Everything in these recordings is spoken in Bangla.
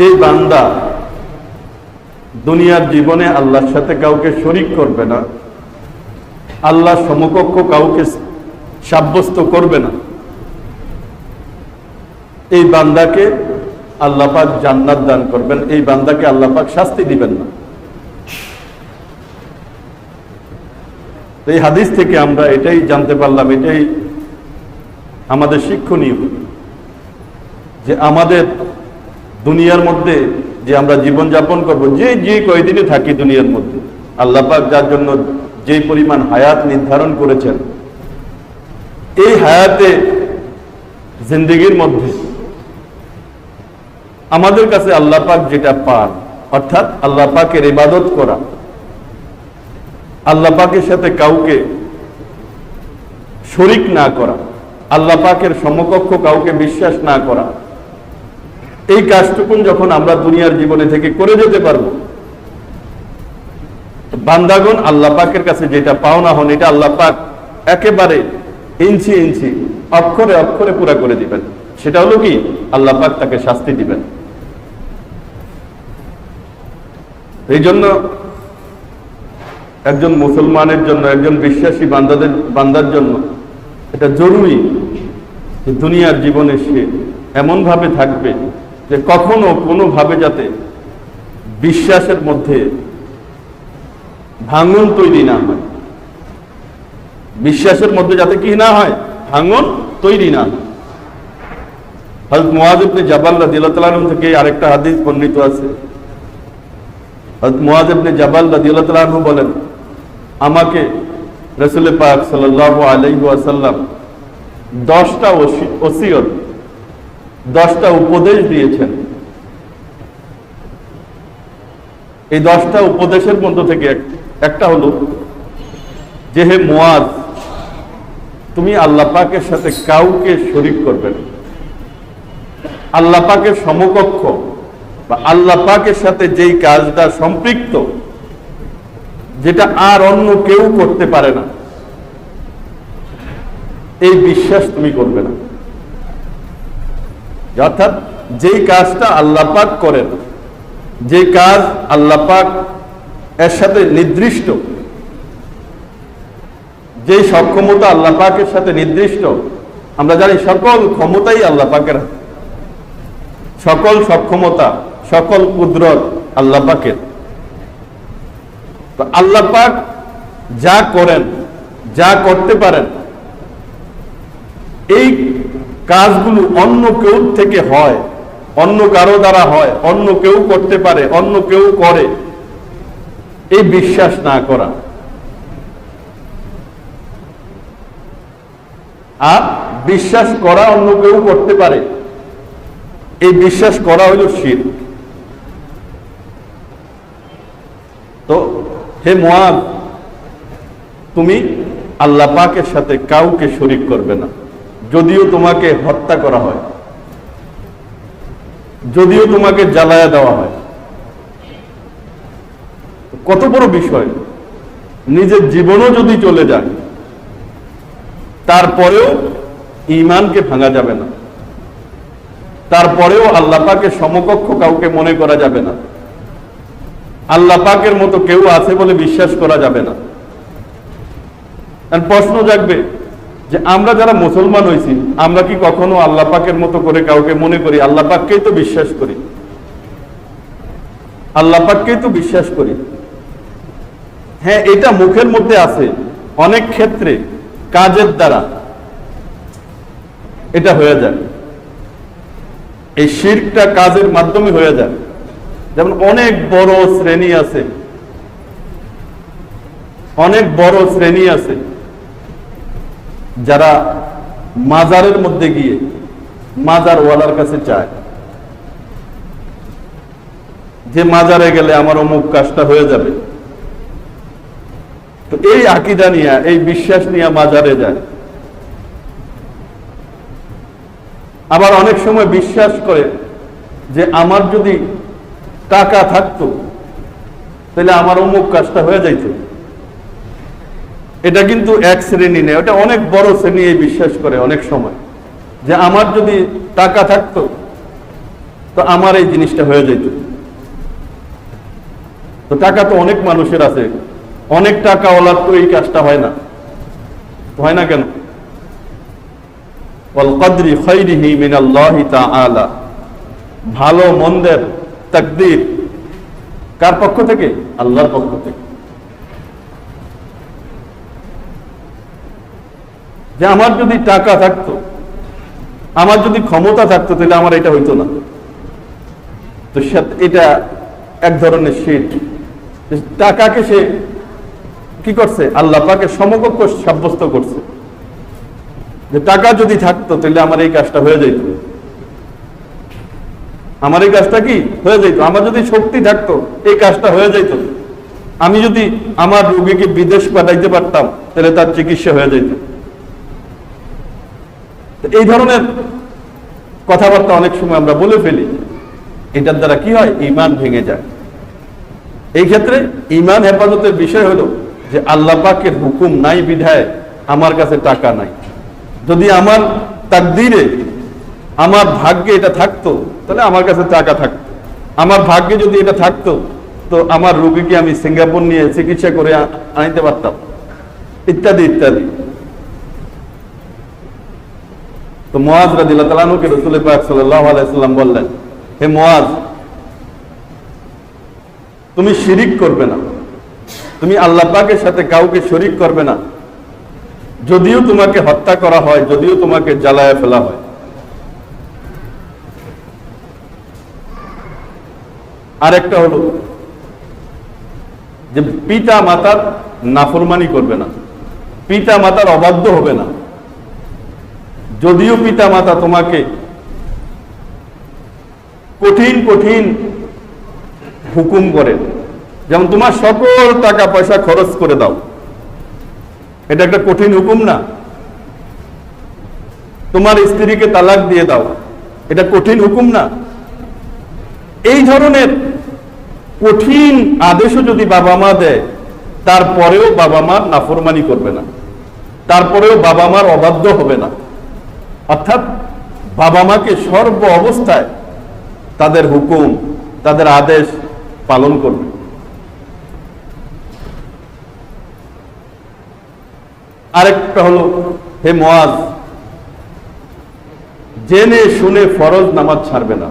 যে বান্দা দুনিয়ার জীবনে আল্লাহর সাথে কাউকে শরিক করবে না, আল্লাহ সমকক্ষ কাউকে সাব্যস্ত করবে না, এই বান্দাকে আল্লাহ পাক জান্নাত দান করবেন, এই বান্দাকে আল্লাহ পাক শাস্তি দিবেন না। এই হাদিস থেকে আমরা এটাই জানতে পারলাম, এটাই আমাদের শিক্ষণীয় যে আমাদের দুনিয়ার মধ্যে যে আমরা জীবন যাপন করব, যে যে কয়দিনে থাকি দুনিয়ার মধ্যে, আল্লাহ পাক যার জন্য যে পরিমাণ হায়াত নির্ধারণ করেছেন, এই হায়াতে জিন্দগির মধ্যে আমাদের কাছে আল্লাহ পাক যেটা পান, অর্থাৎ আল্লাহ পাকের ইবাদত করা, আল্লাহ পাকের সাথে কাউকে শরিক না করা, আল্লাহ পাকের সমকক্ষ কাউকে বিশ্বাস না করা এই কাজটুকুন যখন আমরা দুনিয়ার জীবনে থেকে করে যেতে পারব বান্দাগণ আল্লাহ পাকের কাছে যেটা পাওনা হন, এটা আল্লাহ পাক একেবারে ইঞ্চি ইঞ্চি, অক্ষরে অক্ষরে পুরা করে দিবেন। সেটা হলো কি? আল্লাহ পাক তাকে শাস্তি দিবেন। এই জন্য একজন মুসলমানের জন্য, একজন বিশ্বাসী বান্দাদের, বান্দার জন্য এটা জরুরি যে দুনিয়ার জীবনে সে এমনভাবে থাকবে যে কখনো কোনোভাবে যাতে বিশ্বাসের মধ্যে ভাঙন তৈরি না হয়। বিশ্বাসের মধ্যে যাতে কি না হয়, ভাঙন তৈরি না হয়। হজরত মোয়াজিবনে জাবাল্লা দিল্লাহ থেকে আরেকটা হাদিস বর্ণিত আছে। হজরত মোয়াজিবনে জাবাল্লা দিল্লাহ বলেন, আমাকে রসুল পাক সাল আলাইসাল্লাম দশটা ওসিয়ত দশটা উপদেশ দিয়েছেন। এই দশটা উপদেশের মধ্য থেকে একটা হলো, যে হে মোয়াজ তুমি আল্লাহ পাকের সাথে কাউকে শরিক করবে না। আল্লাহ সমকক্ষ বা আল্লাহ পাকের সাথে যেই কাজটা সম্পৃক্ত, যেটা আর অন্য কেউ করতে পারে না, এই বিশ্বাস তুমি করবে না। অর্থাৎ যেই কাজটা আল্লাহ পাক করেন যে কাজ আল্লাহ পাক এর সাথে নির্দিষ্ট যে সক্ষমতা আল্লাহ পাকের সাথে নির্দিষ্ট, আমরা জানি সকল ক্ষমতাই আল্লাহ পাকের সকল সক্ষমতা, সকল কুদরত আল্লাহ পাকের। তো আল্লাহ পাক যা করেন, যা করতে পারেন, এই কাজগুলো অন্য কেউ থেকে হয়, অন্য কারও দ্বারা হয়, অন্য কেউ করতে পারে, অন্য কেউ করে। এই বিশ্বাস না করা। আর বিশ্বাস করা অন্য কেউ করতে পারে। এই বিশ্বাস করা হইল শির। তো, হে মোয়াব তুমি আল্লাহ পাকের সাথে কাউকে শরিক করবে না। যদিও তোমাকে হত্যা করা হয়, যদিও তোমাকে জ্বালায়া দেওয়া হয়। কত বড় বিষয়, নিজের জীবনও যদি চলে যায়, তারপরেও ইমানকে ভাঙা যাবে না। তারপরেও আল্লাহ পাকের সমকক্ষ কাউকে মনে করা যাবে না। আল্লাহ পাকের মতো কেউ আছে বলে বিশ্বাস করা যাবে না। প্রশ্ন জাগবে যে আমরা যারা মুসলমান হয়েছি আমরা কি কখনো আল্লাহ পাকের মতো করে কাউকে মনে করি? আল্লাহ পাককেই তো বিশ্বাস করি। আল্লাহ পাককেই তো বিশ্বাস করি। হ্যাঁ এটা মুখের মধ্যে আছে। অনেক ক্ষেত্রে কাজের দ্বারা এটা হয়ে যায়। এই শিরটা কাজের মাধ্যমে হয়ে যায়। যেমন অনেক বড় শ্রেণি আছে। অনেক বড় শ্রেণি আছে। যারা মাজারের মধ্যে গিয়ে মাজার ওয়ালার কাছে চায়, যে মাজারে গেলে আমার অমুক কাজটা হয়ে যাবে। তো এই আকিদা নিয়ে, এই বিশ্বাস নিয়ে মাজারে যায়। আবার অনেক সময় বিশ্বাস করে যে আমার যদি টাকা থাকতো, তাহলে আমার অমুক কাজটা হয়ে যাইত। এটা কিন্তু এক শ্রেণি নেই ওটা অনেক বড় শ্রেণি এই বিশ্বাস করে অনেক সময়। যে আমার যদি টাকা থাকতো, তো আমার এই জিনিসটা হয়ে যেত। তো টাকা তো অনেক মানুষের আছে। অনেক টাকা ওলার তো এই কাজটা হয় না। হয় না কেন? ভালো, মন্দের তাকদির কার পক্ষ থেকে? আল্লাহর পক্ষ থেকে। যে আমার যদি টাকা থাকতো, আমার যদি ক্ষমতা থাকতো, তাহলে আমার এটা হইতো না। তো এটা এক ধরনের শীত টাকাকে সে কি করছে? আল্লাহ পাকে সমকক্ষ সাব্যস্ত করছে। যে টাকা যদি থাকতো, তাহলে আমার এই কাজটা হয়ে যেত আমার এই কাজটা কি? হয়ে যেত আমার যদি শক্তি থাকতো, এই কাজটা হয়ে যেত আমি যদি আমার রোগীকে বিদেশ পাঠাইতে পারতাম, তাহলে তার চিকিৎসা হয়ে যেত এই ধরনের কথাবার্তা অনেক সময় আমরা বলে ফেলি। এটার দ্বারা কি হয়? ইমান ভেঙে যায়। এই ক্ষেত্রে ইমান হেফাজতের বিষয় হলো যে আল্লাহ পাকের হুকুম নাই বিধায় আমার কাছে টাকা নাই। যদি আমার তাকদিরে, আমার ভাগ্যে এটা থাকতো, তাহলে আমার কাছে টাকা থাকতো। আমার ভাগ্যে যদি এটা থাকতো, তো আমার রুগীকে আমি সিঙ্গাপুর নিয়ে চিকিৎসা করে আনতে পারতাম। ইত্যাদি ইত্যাদি। তো মোয়াজ রাদিল্লাহ তালানুকে রসুল পাক আলাইসাল্লাম বললেন, হে মোয়াজ তুমি শিরিক করবে না। তুমি আল্লাহ পাকের সাথে কাউকে শরিক করবে না। যদিও তোমাকে হত্যা করা হয়, যদিও তোমাকে জ্বালায় ফেলা হয়। আরেকটা হলো যে পিতা মাতার নাফরমানি করবে না। পিতা মাতার অবাধ্য হবে না। যদিও পিতা মাতা তোমাকে কঠিন কঠিন হুকুম করে যেমন তোমার সকল টাকা পয়সা খরচ করে দাও। এটা একটা কঠিন হুকুম না। তোমার স্ত্রীকে তালাক দিয়ে দাও। এটা কঠিন হুকুম না। এই ধরনের কঠিন আদেশও যদি বাবা মা দেয়, তারপরেও বাবা মার নাফরমানি করবে না। তারপরেও বাবা মার অবাধ্য হবে না। অর্থাৎ বাবা মাকে সর্ব অবস্থায় তাদের হুকুম, তাদের আদেশ পালন করবে। আরেকটা হলো, হে মোয়াজ জেনে শুনে ফরজ নামাজ ছাড়বে না।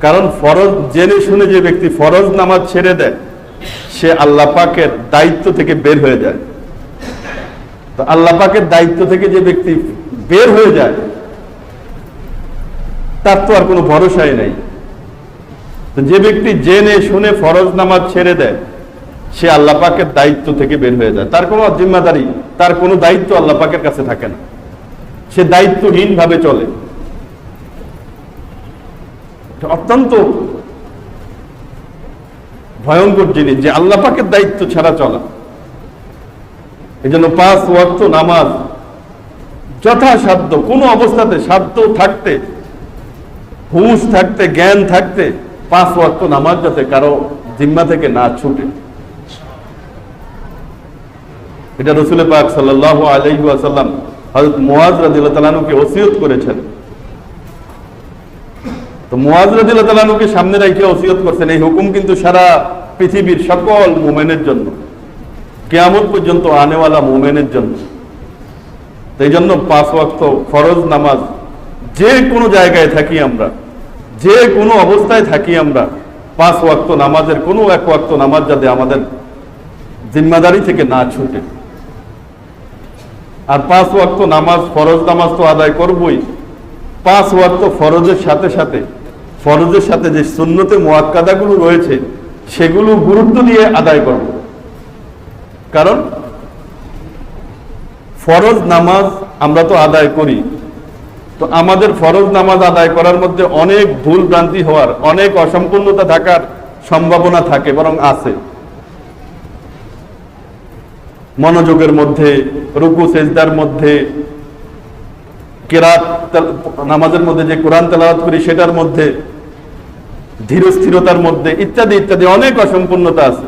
কারণ ফরজ, জেনে শুনে যে ব্যক্তি ফরজ নামাজ ছেড়ে দেয়, সে আল্লাহ পাকের দায়িত্ব থেকে বের হয়ে যায়। তো আল্লাহ পাকের দায়িত্ব থেকে যে ব্যক্তি বের হয়ে যায়, তার তো আর কোনো ভরসাই নাই। যে ব্যক্তি জেনে শুনে ফরজ নামাজ ছেড়ে দেয়, সে আল্লাহ পাকের দায়িত্ব থেকে বের হয়ে যায়। তার কোনো জিম্মাদারি, তার কোনো দায়িত্ব আল্লাহ পাকের কাছে থাকে না। সে দায়িত্বহীন ভাবে চলে অত্যন্ত ভয়ঙ্কর জিনিস যে আল্লাহ পাকের দায়িত্ব ছাড়া চলা। এই জন্য পাঁচ ওয়াক্ত নামাজ যথাসাধ্য, কোনো অবস্থাতে সাধ্য থাকতে, হুঁশ থাকতে, জ্ঞান থাকতে পাঁচ ওয়াক্ত নামাজ যাতে কারও জিম্মা থেকে না ছুটে। এটা রসুল পাক সাল্লাহ আলহি আসাল্লাম হজরত মোয়াজ রাজিল্লাহ তালানুকে ওসিয়ত করেছেন। তো মোয়াজ রাজিল্লাহ তালানুকে সামনে রেখে ওসিয়ত করছেন, এই হুকুম কিন্তু সারা পৃথিবীর সকল মোমেনের জন্য। কেয়ামত পর্যন্ত আনেওয়ালা মোমেনের জন্য। তো এই জন্য পাঁচ ওয়াক্ত ফরজ নামাজ যে কোনো জায়গায় থাকি আমরা, যে কোনো অবস্থায় থাকি আমরা, পাঁচ ওয়াক্ত নামাজের কোনো এক ওয়াক্ত নামাজ যাতে আমাদের জিম্মাদারি থেকে না ছুটে। আর পাঁচ ওয়াক্ত নামাজ, ফরজ নামাজ তো আদায় করবই। পাঁচ ওয়াক্ত ফরজের সাথে সাথে, ফরজের সাথে যে সুন্নতে মোয়াক্কাদাগুলো রয়েছে, সেগুলো গুরুত্ব দিয়ে আদায় করব। কারণ ফরজ নামাজ আমরা তো আদায় করি। তো আমাদের ফরজ নামাজ আদায় করার মধ্যে অনেক ভুল ভ্রান্তি হওয়ার, অনেক অসম্পূর্ণতা থাকার সম্ভাবনা থাকে, বরং আছে। মনোযোগের মধ্যে, রুকু, সেজদার মধ্যে, কেরাত নামাজের মধ্যে যে কোরআন তেলাওয়াত করি, সেটার মধ্যে, ধীরস্থিরতার মধ্যে, ইত্যাদি ইত্যাদি অনেক অসম্পূর্ণতা আছে।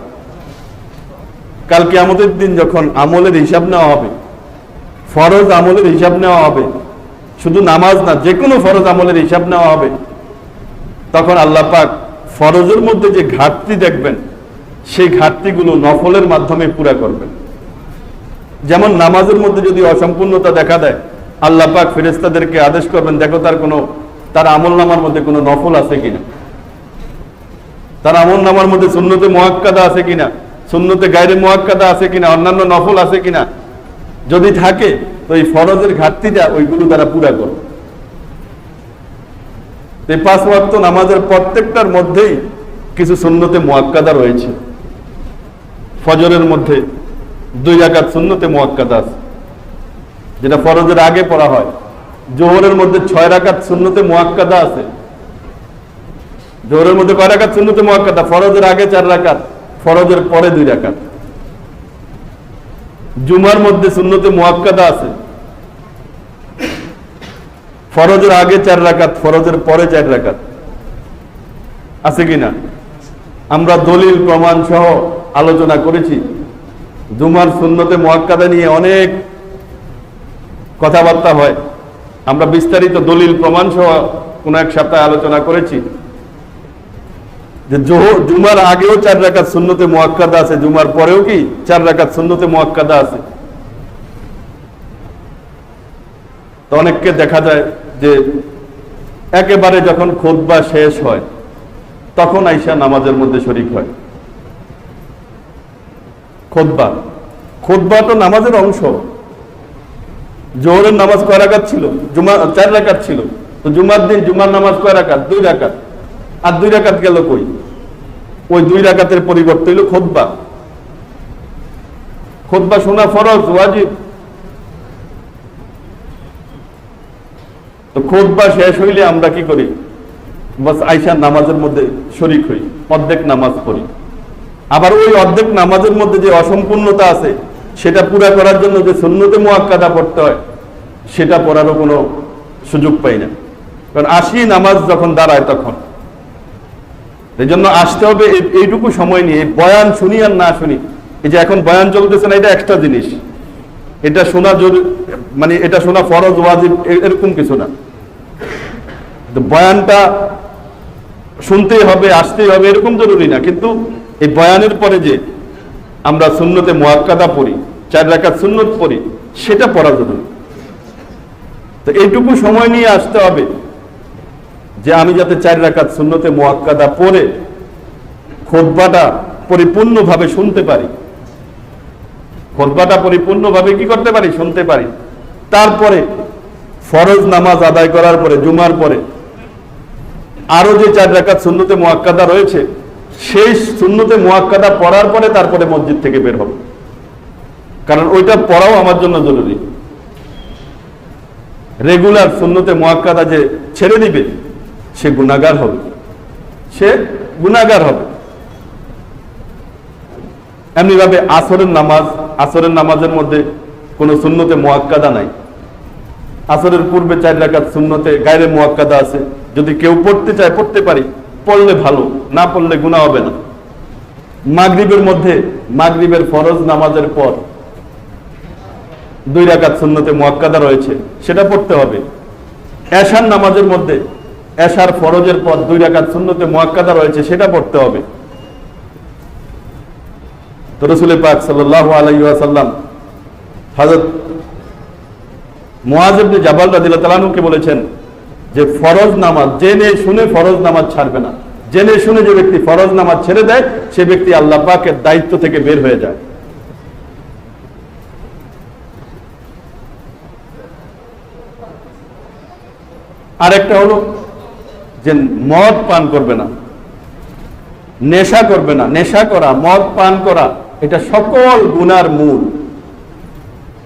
কালকে আমাদের দিন যখন আমলের হিসাব নেওয়া হবে, ফরজ আমলের হিসাব নেওয়া হবে, শুধু নামাজ না যে কোনো ফরজ আমলের হিসাব নেওয়া হবে, তখন আল্লাহ পাক ফরজের মধ্যে যে ঘাটতি দেখবেন, সেই ঘাটতিগুলো নফলের মাধ্যমে পুরা করবেন। যেমন নামাজের মধ্যে যদি অসম্পূর্ণতা দেখা দেয়, আল্লাহ পাক ফেরেস্তাদেরকে আদেশ করবেন, দেখো তার কোনো, তার আমল নামার মধ্যে কোনো নফল আছে কিনা? তার আমল নামার মধ্যে সুন্নতে মহাক্কাদা আছে কিনা? সুন্নতে গাইরে মোয়াক্কাদা আছে কিনা, অন্যান্য নফল আছে কিনা, যদি থাকে, তো এই ফরজের ঘাটতিটা ওইগুলো তারা পুরা করবে তো এই পাঁচ ওয়াক্ত নামাজের প্রত্যেকটার মধ্যেই কিছু সুন্নতে মোয়াক্কাদা রয়েছে। ফজরের মধ্যে দুই রাকাত সুন্নতে মোয়াক্কাদা আছে, যেটা ফরজের আগে পড়া হয়। জোহরের মধ্যে ছয় রাকাত শূন্যতে মোয়াক্কাদা আছে। জোহরের মধ্যে কয় রাকাত শূন্যতে মোয়াক্কাদা? ফরজের আগে চার রাকাত। ফরজের পরে দুই রাকাত। জুমার মধ্যে সুন্নতে মোয়াক্কাদা আছে। ফরজের আগে চার রাকাত, ফরজের পরে চার রাকাত। আছে কিনা আমরা দলিল, প্রমাণ সহ আলোচনা করেছি। জুমার সুন্নতে মোয়াক্কাদা নিয়ে অনেক কথাবার্তা হয়। আমরা বিস্তারিত দলিল, প্রমাণ সহ কোন এক সপ্তাহে আলোচনা করেছি। যে জুমার আগেও চার রাকাত সুন্নতে মোয়াক্কাদা আছে, জুমার পরেও কি চার রাকাত সুন্নতে মোয়াক্কাদা আছে? তো অনেককে দেখা যায় যে একেবারে যখন খোদবা শেষ হয়, তখন আইসা নামাজের মধ্যে শরিক হয়। খোদবা খোদবা তো নামাজের অংশ। জোহরের নামাজ কয় রাকাত ছিল? জুমা, চার রাকাত ছিল। তো জুমার দিন জুমার নামাজ কয় রাকাত? দুই রাকাত। আর দুই রাকাত গেল কই? ওই দুই রাকাতের পরিবর্তে হইল খোদবা খোদবা শোনা ফরজ, ওয়াজিব। তো খোদবা শেষ হইলে আমরা কি করি? বাস আইসা নামাজের মধ্যে শরিক হই, অর্ধেক নামাজ পড়ি। আবার ওই অর্ধেক নামাজের মধ্যে যে অসম্পূর্ণতা আছে, সেটা পুরা করার জন্য যে সুন্নতে মোয়াক্কাদা পড়তে হয়, সেটা পড়ারও কোনো সুযোগ পাই না। কারণ আসি নামাজ যখন দাঁড়ায় তখন। এই জন্য আসতে হবে এইটুকু সময় নিয়ে, বয়ান শুনি আর না শুনি। এই যে এখন বয়ান চলতেছে না, এটা একটা জিনিস। এটা শোনা জরুরি মানে এটা শোনা ফরজ, ওয়াজিব এরকম কিছু না। বয়ানটা শুনতেই হবে, আসতেই হবে, এরকম জরুরি না। কিন্তু এই বয়ানের পরে যে আমরা সুন্নতে মোয়াক্কাদা পড়ি, চার রাকাত সুন্নত পড়ি, সেটা পড়া জরুরি। তো এইটুকু সময় নিয়ে আসতে হবে। যে আমি যাতে চার রাকাত সুন্নতে মোয়াক্কাদা পড়ে খোদবাটা পরিপূর্ণভাবে শুনতে পারি। খোদবাটা পরিপূর্ণভাবে কি করতে পারি? শুনতে পারি। তারপরে ফরজ নামাজ আদায় করার পরে, জুমার পরে, আরও যে চার রাকাত সুন্নতে মোয়াক্কাদা রয়েছে, সেই শূন্যতে মোয়াক্কাদা পড়ার পরে তারপরে মসজিদ থেকে বের হবে। কারণ ওইটা পড়াও আমার জন্য জরুরি। রেগুলার শূন্যতে মোয়াক্কাদা যে ছেড়ে দিবে সে গুণাগার হবে। সে গুণাগার হবে। এমনিভাবে আসরের নামাজ, আসরের নামাজের মধ্যে কোনো শূন্যতে মোয়াক্কাদা নাই। আসরের পূর্বে চার রাকাত শূন্যতে গায়ের মোয়াক্কাদা আছে। যদি কেউ পড়তে চায়, পড়তে পারি। পড়লে ভালো, না পড়লে গুণা হবে না। মাগরিবের মধ্যে, মাগরিবের ফরজ নামাজের পর দুই রাকাত সুন্নতে মোয়াক্কাদা রয়েছে, সেটা পড়তে হবে। এশার নামাজের মধ্যে এশার ফরজের পর দুই রাকাত সুন্নতে মোয়াক্কাদা রয়েছে, সেটা পড়তে হবে। পাক সাল্লাহ আলাইসাল্লাম জাবাল রাদিল্লাহ তালানুকে বলেছেন যে ফরজ নামাজ, জেনে শুনে ফরজ নামাজ ছাড়বে না। জেনে শুনে যে ব্যক্তি ফরজ নামাজ ছেড়ে দেয়, সে ব্যক্তি আল্লাহ পাকের দায়িত্ব থেকে বের হয়ে যায়। আরেকটা হলো যে মদ পান করবে না, নেশা করবে না, নেশা করা, মদ পান করা, এটা সকল গুনার মূল।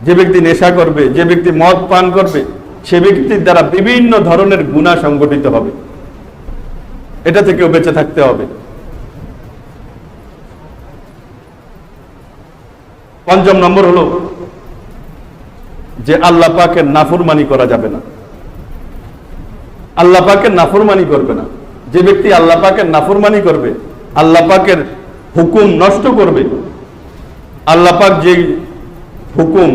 যে ব্যক্তি নেশা করবে, যে ব্যক্তি মদ পান করবে, সে ব্যক্তির দ্বারা বিভিন্ন ধরনের গুণা সংগঠিত হবে। এটা থেকেও বেঁচে থাকতে হবে। পঞ্চম নম্বর হলো যে আল্লাহ পাকের নাফরমানি করা যাবে না। আল্লাহ পাকের নাফরমানি করবে না। যে ব্যক্তি আল্লাহ পাকের নাফরমানি করবে, আল্লাহ পাকের হুকুম নষ্ট করবে, আল্লাহ পাক যে হুকুম,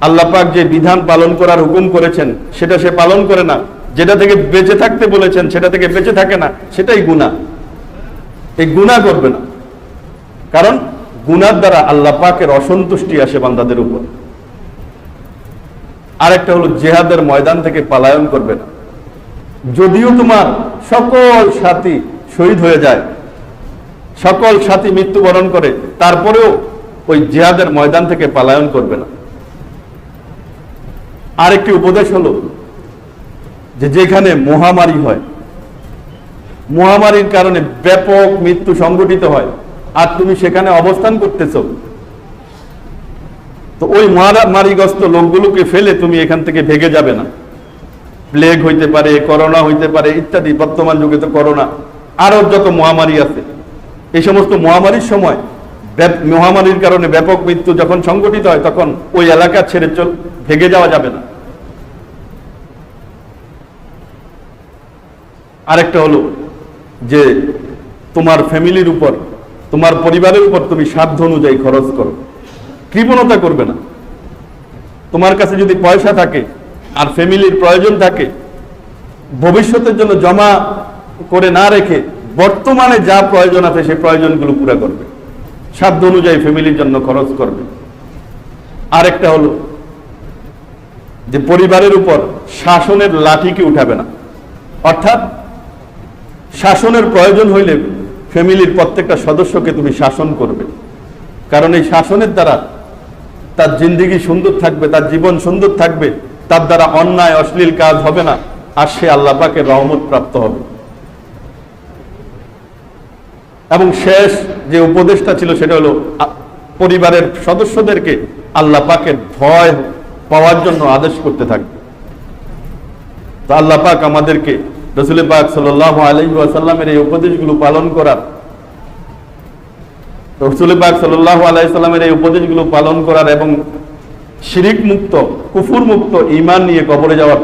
আল্লাহ পাক যে বিধান পালন করার হুকুম করেছেন, সেটা সে পালন করে না। যেটা থেকে বেঁচে থাকতে বলেছেন, সেটা থেকে বেঁচে থাকে না, সেটাই গুণা এই গুণা করবে না। কারণ গুনার দ্বারা আল্লাহ পাকের অসন্তুষ্টি আসে বান্দাদের উপর। আরেকটা হলো জেহাদের ময়দান থেকে পালায়ন করবে না। যদিও তোমার সকল সাথী শহীদ হয়ে যায়, সকল সাথী মৃত্যুবরণ করে, তারপরেও ওই জেহাদের ময়দান থেকে পালায়ন করবে না। আরেকটি উপদেশ হলো যে যেখানে মহামারী হয়, মহামারীর কারণে ব্যাপক মৃত্যু সংঘটিত হয়, আর তুমি সেখানে অবস্থান করতেছ, তো ওই মহামারীগ্রস্ত লোকগুলোকে ফেলে তুমি এখান থেকে ভেগে যাবে না। প্লেগ হইতে পারে করোনা হইতে পারে, ইত্যাদি। বর্তমান যুগে তো করোনা আরও যত মহামারী আছে, এই সমস্ত মহামারীর সময় মহামারীর কারণে ব্যাপক মৃত্যু যখন সংঘটিত হয়, তখন ওই এলাকা ছেড়ে চল ভেঙে যাওয়া যাবে না। আরেকটা হলো যে তোমার ফ্যামিলির উপর, তোমার পরিবারের উপর তুমি সাধ্য অনুযায়ী খরচ করো। কৃপণতা করবে না। তোমার কাছে যদি পয়সা থাকে আর ফ্যামিলির প্রয়োজন থাকে, ভবিষ্যতের জন্য জমা করে না রেখে বর্তমানে যা প্রয়োজন আছে সেই প্রয়োজনগুলো পুরো করবে। সাধ্য অনুযায়ী ফ্যামিলির জন্য খরচ করবে। আরেকটা হলো যে পরিবারের উপর শাসনের লাঠিকে উঠাবে না। অর্থাৎ শাসনের প্রয়োজন হইলে ফ্যামিলির প্রত্যেকটা সদস্যকে তুমি শাসন করবে। কারণ এই শাসনের দ্বারা তার জিন্দিগি সুন্দর থাকবে, তার জীবন সুন্দর থাকবে তার দ্বারা অন্যায়, অশ্লীল কাজ হবে না, আর সে আল্লাহ পাকের রহমত প্রাপ্ত হবে। এবং শেষ যে উপদেশটা ছিল সেটা হলো পরিবারের সদস্যদেরকে আল্লাহ পাকের ভয় পাওয়ার জন্য আদেশ করতে থাকবে তো আল্লাহ পাক আমাদেরকে রসুল পাক সাল্লাহ আলহি আসাল্লামের এই উপদেশগুলো পালন করার, রসুল পাক সাল্লাহ আলাইসাল্লামের এই উপদেশগুলো পালন করার এবং শিরিক মুক্ত কুফুর মুক্ত ইমান নিয়ে কবরে যাওয়ার